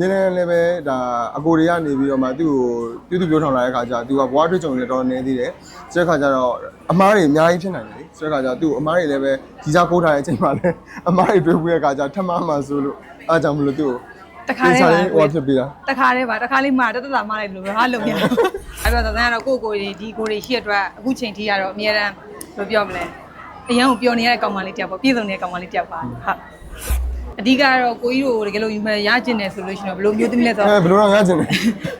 နည်းနည်းလည်းပဲဒါအကိုတွေကနေပြီးတော့မှသူ့ကိုပြုသူပြောထောင်လာတဲ့ခါကျသူကဘွားတွေ့ကြုံနေတော့နေသေးတယ်ဆိုတဲ့ခါကျတော့အမားတွေအများကြီးဖြစ်နိုင်တယ်လေဆိုတဲ့ခါကျသူ့အမားတွေလည်းပဲကြီးစားခိုးထားတဲ့အချိန်မှာလည်းအမားတွေတွေ့ဘူးတဲ့ခါကျထပ်မမှဆိုလို့အားကြောင့်မလို့သူ့တခါတည်းပါဟိုဖြစ်ပြီးတာတခါတည်းပါတခါလေးမှတက်တက်တာမှလိုက်လို့ဟာလုံရအဲ့တော့သတန်းကတော့ကိုကိုတွေဒီကိုတွေရှိရအတွက်အခုချိန်ထိကတော့အများတန်းဘယ်လိုပြောမလဲအရန်ကိုပျော်နေရတဲ့ကောင်မလေးတယောက်ပေါ့ပြည့်စုံနေတဲ့ကောင်မလေးတယောက်ပါဟုတ် အဓိကတော့ကိုကြီးတို့တကယ်လို့ယူမယ်ရကျင်တယ်ဆိုလို့ရှိရင်တော့ဘယ်လိုမျိုးသမီးလဲဆိုအဲတော့ဘယ်လိုတော့ငါကျင်တယ်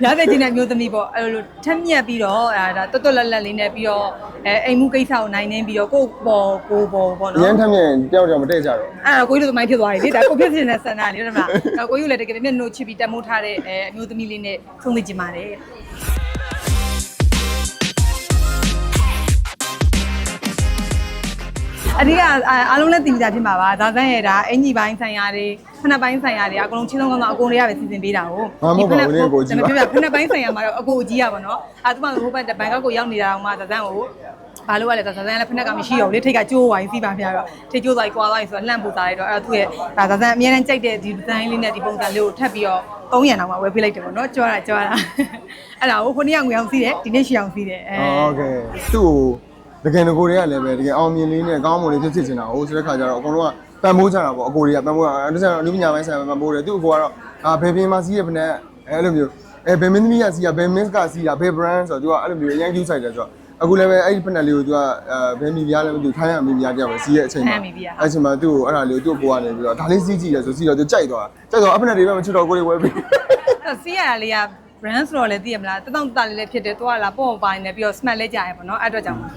ရတဲ့ကျင်တဲ့မျိုးသမီးပေါ့အဲ့လိုထက်မြက်ပြီးတော့အဲဒါတွတ်တွတ်လက်လက်လေးနဲ့ပြီးတော့အဲအိမ်မှုကိစ္စကိုနိုင်နေပြီးတော့ကိုပေါ်ကိုပေါ်ပေါ့ရန်နော်ထမ်းမြင်တယောက်တယောက်မတည့်ကြတော့ အဲ့တော့ကိုကြီးတို့သမိုင်းဖြစ်သွားပြီလေဒါကိုဖြစ်နေတဲ့ဆန္ဒလေးဟုတ်တယ်မလားအဲ့ကိုကြီးတို့လည်းတကယ်မျက်နှာချစ်ပြီးတက်မိုးထားတဲ့အဲအမျိုးသမီးလေးနဲ့ဆုံးသိကြပါတယ် အဓိကအားလုံးလည်းသိကြဖြစ်မှာပါဒါသန့်ရဲ့ဒါအင်ကြီးပိုင်းဆိုင်ရာတွေဖနက်ပိုင်းဆိုင်ရာတွေအကုန်လုံးချင်းဆုံးကောင်းတော့အကုန်တွေကပဲစီစဉ်ပေးတာဟုတ်ပြပြဖနက်ပိုင်းဆိုင်ရာမှာတော့အကိုအကြီးရပါတော့အဲသူမှဟိုဘက်ဘန်ကောက်ကိုရောက်နေတာတော့မှဒါသန့်ကိုဘာလို့ ਆ လဲဒါသန့်လည်းဖနက်ကမရှိတော့ဘူးလေထိတ်ကကျိုးဝိုင်းစီးပါပြတော့ထိတ်ကျိုးသွားကွာသွားရင်ဆိုတော့လှန့်ပူသားရတော့အဲ့သူ့ရဲ့ဒါသန့်အများနဲ့ကြိုက်တဲ့ဒီဒီဇိုင်းလေးနဲ့ဒီပုံစံလေးကိုထပ်ပြီးတော့300တောင်မှဝယ်ပေးလိုက်တယ်ပေါ့နော်ကြွားတာကြွားတာအဲ့ဒါကိုခုနေ့ကငွေအောင်စီးတယ်ဒီနေ့ရှီအောင်စီးတယ်အဲ โอเคသူ့ကို တကယ်ငကိုတွေကလည်းပဲတကယ်အောင်မြင်လေးနဲ့ကောင်းမွန်လေးဖြစ်ဖြစ်နေတာဟိုဆိုတဲ့ခါကျတော့အကုန်လုံးကပံ့ပိုးကြတာပေါ့အကိုတွေကပံ့ပိုးတာအဲ့ဒါဆိုအနုပညာပိုင်းဆိုင်ရာပံ့ပိုးတယ်သူ့အကိုကတော့အာဘယ်ပြင်မှာစီးရဖနဲ့အဲ့လိုမျိုးအဲဘယ်မင်းသမီးကစီးရဘယ်မင်းကစီးရဘယ် brand ဆိုတော့သူကအဲ့လိုမျိုးအရင် view site တယ်ဆိုတော့အခုလည်းပဲအဲ့ဒီဖက်နယ်လေးကိုသူကအဲဘယ်မီပြားလည်းမသိဘူးခိုင်းရမီပြားကြောက်ပဲစီးရဲ့အချိန်မှာအဲ့ချိန်မှာသူ့ကိုအဲ့ဒါလေးကိုသူ့ကိုကနေပြီးတော့ဒါလေးစီးကြည့်တယ်ဆိုစီးတော့သူကြိုက်သွားကြိုက်သွားအဖက်နယ်လေးပဲမချစ်တော့ကိုတွေဝဲပြီးအဲ့စီးရတာလေးက brand ဆိုတော့လည်းသိရမလားတတောင့်တလေးလည်းဖြစ်တယ်သွားလာပေါ့ပါနေပြီးတော့ smart လည်းကြာရပါတော့အဲ့အတွက်ကြောင့်ဟုတ်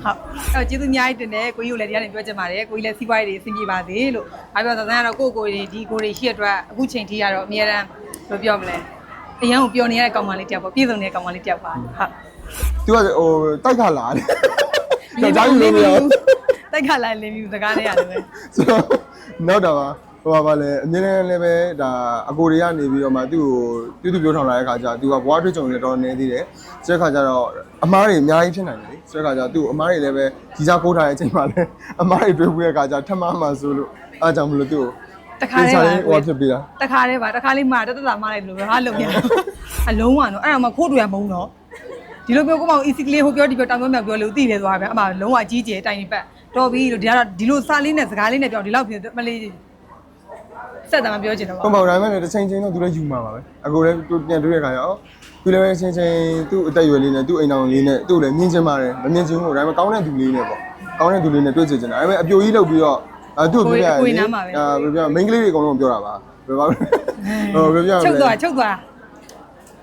အဲ့တော့ကျေးဇူးအများကြီးတင်တယ်ကိုကြီးကိုလည်းတရားနေပြောချင်ပါတယ်ကိုကြီးလည်းစီးပွားရေးတွေအဆင်ပြေပါစေလို့ဘာပြောသတန်းကတော့ကိုကိုတွေဒီကိုတွေရှိရအတွက်အခုချိန်ထိကတော့အများတန်းဘယ်လိုပြောမလဲအရန်ကိုပျော်နေရတဲ့ကောင်မလေးတယောက်ပေါ့ပြည့်စုံနေတဲ့ကောင်မလေးတယောက်ပါဟုတ်သူကဟိုတိုက်ခါလာတယ်ကြောက်ကြလို့မရဘူးတိုက်ခါလိုက်လင်းပြီးစကားလေးရတယ်ပဲဆိုတော့နောက်တော့ ဟိုပါပါလေအမြဲတမ်းလည်းပဲဒါအကိုတွေကနေပြီးတော့မှသူ့ကိုပြုသူပြောထောင်လာတဲ့ခါကျသူကဘွားတွေ့ကြုံနေတော့နေသေးတယ်ဆိုတဲ့ခါကျတော့အမားတွေအများကြီးဖြစ်နိုင်တယ်လေဆိုတဲ့ခါကျသူ့အမားတွေလည်းပဲကြီးစားခိုးထားတဲ့အချိန်မှာလည်းအမားတွေတွေ့ဘူးတဲ့ခါကျထပ်မမှဆိုလို့အားကြောင့်မလို့သူ့တခါတည်းပါဟိုဖြစ်ပြီးတာတခါတည်းပါတခါလေးမှတက်တက်တာမှလိုက်လို့ဟာလုံရအလုံးဝတော့အဲ့ဒါမှခိုးတူရမုံတော့ဒီလိုပြောကိုမအောင် easy ကလေးဟိုပြောဒီပြောတောင်ပြောမြောက်ပြောလို့သိတယ်သွားပဲအမှလုံးဝအကြီးကျယ်တိုင်ပတ်တော်ပြီလို့ဒီကတော့ဒီလိုစာလေးနဲ့စကားလေးနဲ့ပြောဒီလောက်ဖြစ်မလေး ဆက်တာမပြောချင်တော့ဟုတ်ပါပါဘူးဒါပေမဲ့တစ်ချိန်ချင်းတော့သူလည်းယူမှာပါပဲအကိုလည်းသူပြန်တွေ့တဲ့ခါကျတော့သူလည်းပဲချင်းချင်းသူ့အသက်အရွယ်လေးနဲ့သူ့အိမ်အောင်လေးနဲ့သူ့လည်းမြင်ချင်ပါတယ်မမြင်ချင်ဘူးဒါပေမဲ့ကောင်းတဲ့သူလေးနဲ့ပေါ့ကောင်းတဲ့သူလေးနဲ့တွေ့ချင်တယ်ဒါပေမဲ့အပြိုကြီးလောက်ပြီးတော့အဲသူ့ကိုပြောပြရတယ်အာပြောပြမိန်းကလေးတွေအကုန်လုံးပြောတာပါဘယ်ပါဟိုပြောပြချုပ်သွားချုပ်သွား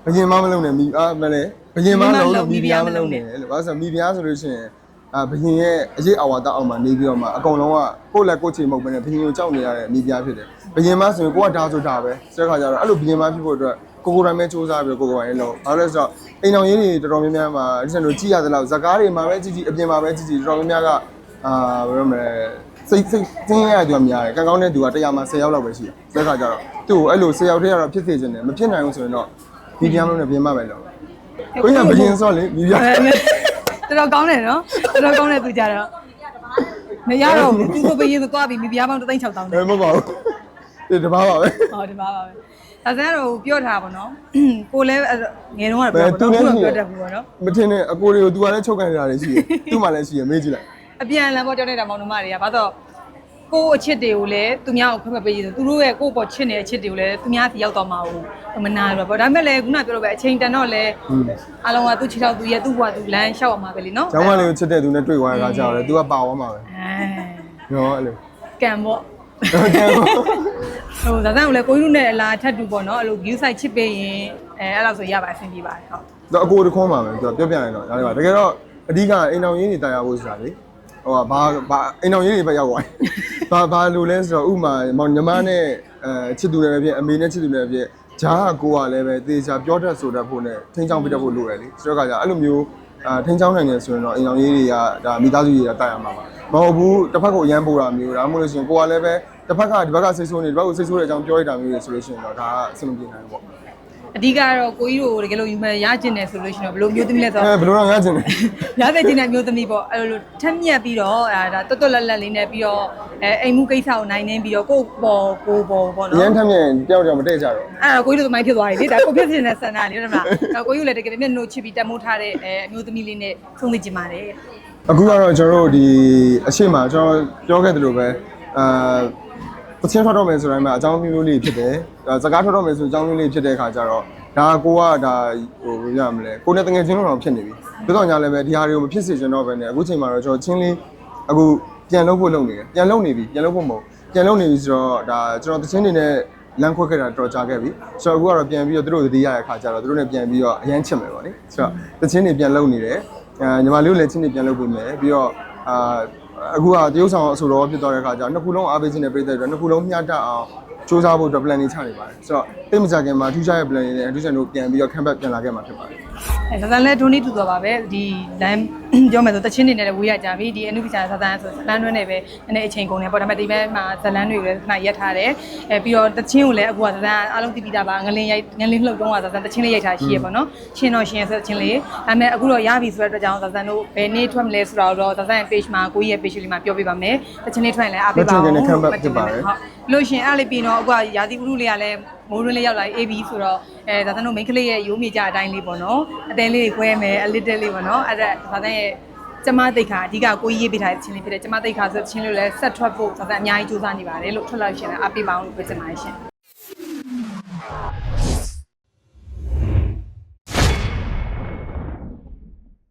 ဘယင်မမလုံးနဲ့မိအာမလဲဘယင်မလုံးနဲ့မိဖုရားမလုံးနဲ့လို့ဘာလို့ဆိုမိဖုရားဆိုလို့ရှိရင် အာဘယင်ရဲ့အရေးအဝါဒအောင်မှာနေပြီးတော့မှအကုန်လုံးကကိုယ့်လက်ကိုယ့်ချေမဟုတ်ဘဲနဲ့ဘယင်ကိုကြောက်နေရတဲ့မိဖုရားဖြစ်တယ်ဘယင်မဆိုရင်ကိုကဒါဆိုတာပဲဆိုတဲ့ခါကျတော့အဲ့လိုဘယင်မဖြစ်ဖို့အတွက်ကိုကိုယ်တိုင်ပဲစူးစမ်းပြီးကိုကိုယ်တိုင်လုံးဘာလို့လဲဆိုတော့အိမ်တော်ရေးတွေတော်တော်များများမှာဒီစံတို့ကြည့်ရသလောက်ဇကားတွေမှာပဲကြည့်ကြည့်အပြင်မှာပဲကြည့်ကြည့်တော်တော်များများကအာဘယ်လိုမလဲစိတ်စိတ်သင်းရတဲ့သူကများတယ်ကံကောင်းတဲ့သူကတရားမှာ10ယောက်လောက်ပဲရှိတယ်ဆိုတဲ့ခါကျတော့သူ့ကိုအဲ့လို10ယောက်တည်းကတော့ဖြစ်စေချင်တယ်မဖြစ်နိုင်ဘူးဆိုရင်တော့မိဖုရားမလုံးနဲ့ပြင်မပဲလို့ကိုကြီးကဘယင်စောလေမိဖုရား တော်တော်ကောင်းတယ်နော်တော်တော်ကောင်းတဲ့သူကြတော့မရတော့ဘူးသူကိုပေးရင်သွားပြီးမိဖုရားပေါင်း36000တောင်းတယ်အဲမဟုတ်ပါဘူးဒီတဘာပါပဲဟောဒီပါပါပဲဒါစမ်းတော့ပြောထားပါတော့ကိုလည်းငယ်တော့ကတော့ပြောတော့ပြောတတ်ဘူးပေါ့နော်မထင်နဲ့အကိုတွေကို तू ကလည်းချုပ်ကန်နေတာတွေရှိတယ်သူ့မှလည်းရှိရမေးကြည့်လိုက်အပြန်လန်ပေါ်ကြောက်နေတာမောင်နှမတွေကဘာတော့ ကိုအချစ်တွေကိုလည်းသူများကိုခွင့်မပေးရသူတို့ရဲ့ကိုပေါ်ချစ်နေတဲ့အချစ်တွေကိုလည်းသူများစီရောက်တော့မှာဘူးမနာဘူးပေါ့ဒါပေမဲ့လည်းခုနပြောလို့ပဲအချိန်တန်တော့လည်းအလုံးကသူ့ချစ်တော့သူရဲ့သူ့ဘဝသူလမ်းလျှောက်အောင်မှာပဲလीနော်ကျောင်းမလေးကိုချစ်တဲ့သူနဲ့တွေ့သွားတဲ့အခါကျတော့လေ तू ကပါသွားမှာပဲအဲနော်အဲ့လိုကံပေါ့ဟုတ်ကဲ့ဟိုဒါကြောင့်လည်းကိုကြီးတို့နဲ့အလားထပ်တူပေါ့နော်အဲ့လို view site ချစ်ပေးရင်အဲအဲ့လောက်ဆိုရပါအဆင်ပြေပါတယ်ဟုတ်တော့အကိုတခွန်းပါမယ် तू ပြောပြရင်တော့ဒါလည်းပါတကယ်တော့အဓိကအိမ်အောင်ရင်းနေတာယာဖို့ဆိုတာလေ ဟိုကဘာဘာအိမ်အောင်ရင်းတွေပဲရောက်သွားဘာဘာလို့လဲဆိုတော့ဥမာမောင်ညီမနဲ့အဲချစ်သူလည်းပဲဖြစ်အမေနဲ့ချစ်သူလည်းပဲဖြစ်ဂျားကကိုကလည်းပဲတေချာပြောတတ်ဆိုတတ်ဖို့နဲ့ထိန်းချောင်းပြတတ်ဖို့လိုတယ်လေဆိုတော့ကကြအဲ့လိုမျိုးအာထိန်းချောင်းနိုင်တယ်ဆိုရင်တော့အိမ်အောင်ရေးတွေကဒါမိသားစုတွေကတာရမှာပါမဟုတ်ဘူးတစ်ဖက်ကိုအရန်ပို့တာမျိုးဒါမှမဟုတ်လို့ရှိရင်ကိုကလည်းပဲတစ်ဖက်ကဒီဘက်ကစိတ်ဆိုးနေဒီဘက်ကစိတ်ဆိုးတဲ့အကြောင်းပြောရတာမျိုးတွေဆိုလို့ရှိရင်တော့ဒါကအဆင်မပြေနိုင်ဘူးပေါ့ အဓိကတော့ကိုကြီးတို့တကယ်လို့ယူမယ်ရကျင်တယ်ဆိုလို့ရှိရင်တော့ဘယ်လိုမျိုးသမီးလဲဆိုအဲတော့ဘယ်လိုတော့ငါကျင်လဲရတဲ့ကျင်တဲ့မျိုးသမီးပေါ့အဲ့လိုထက်မြက်ပြီးတော့အဲဒါတွတ်တွတ်လက်လက်လေးနဲ့ပြီးတော့အဲအိမ်မှုကိစ္စကိုနိုင်နေပြီးတော့ကိုယ့်ပေါ်ကိုယ်ပေါ်ပေါ့ရန်နော်ထက်မြင်တယောက်တယောက်မတည့်ကြတော့အဲ့တော့ကိုကြီးတို့သမိုင်းဖြစ်သွားပြီလေဒါကိုဖြစ်ဖြစ်နေတဲ့ဆန္ဒလေးဟုတ်တယ်မလားအဲ့ကိုကြီးတို့လည်းတကယ်မျက်နှာချစ်ပြီးတက်မိုးထားတဲ့အဲအမျိုးသမီးလေးနဲ့ဆုံးသိချင်ပါတယ် အခုကတော့ကျွန်တော်တို့ဒီအရှိမကျွန်တော်ပြောခဲ့သလိုပဲအာ ပချင်းထွက်တော့မယ်ဆိုတိုင်းမှာအကြောင်းမျိုးမျိုးလေးဖြစ်တယ်ဒါစကားထွက်တော့မယ်ဆိုအကြောင်းမျိုးလေးဖြစ်တဲ့အခါကျတော့ဒါကိုကဒါဟိုဘယ်ရမလဲကိုနဲ့တငယ်ချင်းတော့ဖြစ်နေပြီဒါတော့ညာလည်းပဲဒီဟာတွေကိုမဖြစ်စေချင်တော့ပဲねအခုချိန်မှာတော့ကျွန်တော်ချင်းလေးအခုပြန်လုပ်ဖို့လုပ်နေတယ်ပြန်လုပ်နေပြီပြန်လုပ်ဖို့မဟုတ်ပြန်လုပ်နေပြီဆိုတော့ဒါကျွန်တော်တချင်းနေနဲ့လမ်းခွက်ခဲ့တာတော်ကြာခဲ့ပြီဆိုတော့အခုကတော့ပြန်ပြီးတော့သူတို့တတိယရတဲ့အခါကျတော့သူတို့နဲ့ပြန်ပြီးတော့အရန်ချစ်မယ်ပေါ့လေဆိုတော့တချင်းနေပြန်လုပ်နေတယ်အဲညီမလေးကိုလည်းချင်းနေပြန်လုပ်ပေးမယ်ပြီးတော့အာ အခုကတရုတ်ဆောင်အဆိုတော်ဖြစ်သွားတဲ့အခါကျတော့နှစ်ခုလုံးအားပေးခြင်းနဲ့ပြည်သက်တော့နှစ်ခုလုံးမျှတအောင်စူးစမ်းဖို့အတွက် plan တွေချနေပါတယ်ဆိုတော့တိတ်မကြခင်မှာထူးခြားတဲ့ plan တွေနဲ့အထူးဆန်တို့ပြန်ပြီးတော့ campaign ပြန်လာခဲ့မှာဖြစ်ပါတယ်အဲဇာတ်လန်ဒိုနီတူသွားပါပဲဒီ line ပြောမယ်ဆိုတချင်းနေနဲ့လည်းဝေးရကြပြီဒီအနုပညာဇာတ်လန်ဆိုဇာတ်လန်တွဲနဲ့ပဲနည်းနည်းအချိန်ကုန်တယ်ပေါ့ဒါပေမဲ့ဒီဘက်မှာဇာတ်လန်တွေကိုလည်းခဏရက်ထားတယ်အဲပြီးတော့တချင်းကိုလည်းအခုကဇာတ်လန်အားလုံးသိပြီးသားပါငလင်းရိုက်ငလင်းလှုပ်တုံးကဇာတ်လန်တချင်းလေးရိုက်ထားရှိရပေါ့နော်ချင်းတော့ရှင်ဆိုတချင်းလေးဒါပေမဲ့အခုတော့ရပြီဆိုတဲ့အတွက်ကြောင့်ဇာတ်လန်တို့ဘယ်နေ့ထွက်မလဲဆိုတော့ဇာတ်လန် page မှာကိုကြီးရဲ့ page လေးမှာပြောပြပါမယ်တချင်းလေးထွက်ရင်လည်းအားပေးပါဦးဟုတ်လို့ရှင်အဲ့လေးပြီးတော့အခုကရာသီဥတုလေးကလည်းမိုးရင်းလေးရောက်လာ AB ဆိုတော့အဲဒါသန်တို့ main ကလေးရဲ့ရိုးမြေကြအတိုင်းလေးပေါ့နော်အသေးလေးတွေခွဲမယ်အလစ်တက်လေးပေါ့နော်အဲ့ဒါဒါသန်ရဲ့ကျမတိတ်ခါအဓိကကိုကြီးရေးပေးထားတဲ့ချင်းလေးဖြစ်တယ်ကျမတိတ်ခါဆိုချင်းလေးလည်းဆက်ထွက်ဖို့ဒါသန်အများကြီးစူးစမ်းနေပါတယ်လို့ထွက်လာရှင်လည်းအားပေးပါအောင်လို့ပြောချင်ပါတယ်ရှင်